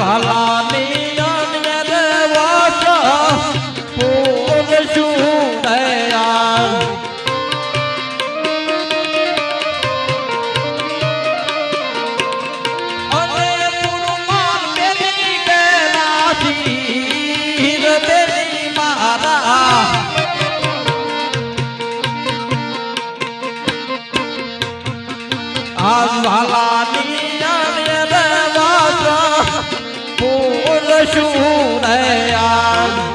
भवानी ફૂલ શું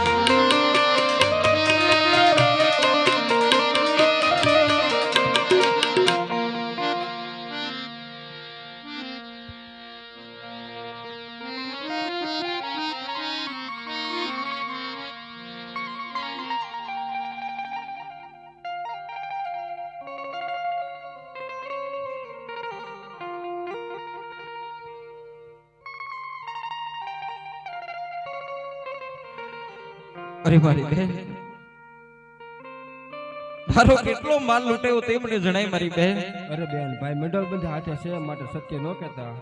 અરે મારી બેન. મારો કેટલો માલ લૂંટાયો તે મને જણાય મારી બેન. અરે બેન ભાઈ મંડળ બંધ હાથે છે માટે સત્ય ન કહેતા.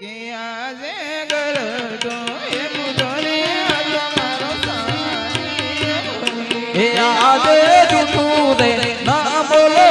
કે આજે ગરડો એ મુદરે મારો સાની એ આજે જૂઠું રે ના બોલો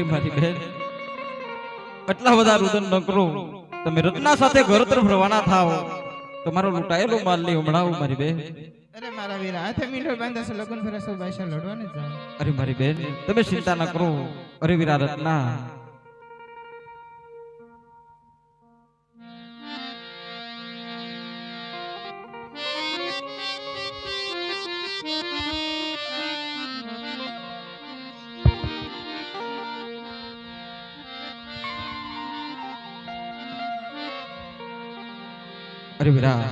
અરે મારી બહેન એટલા બધા રુદન ન કરો તમે રત્ના સાથે ઘર તરફ રવાના થાઓ તમારો લૂંટાયેલો માલ લઈ હમણાં મારી બહેન અરે મારા વીરા હાથે લગ્ન ફેરા સૌ બાઈસા લડવાને અરે મારી બહેન તમે ચિંતા ના કરો. અરે વીરા રત્ના અરે વિરા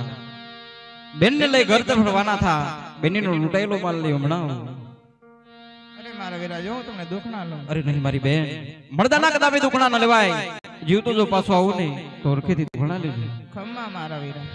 બેન ને લઈ ઘર તરફ રવાના થા. બેની નો લૂંટાયેલો માલ લઈ હમણાં. અરે મારા વિરા જો તમને દુઃખ ના લો અરે નહીં મારી બેન. મળદાના કદાપી દુખણા ન લેવાય. જીવતો જો પાછો આવું નહીં તો ઓળખેથી દુખણા લેજો. ખમ્મા મારા વીરા.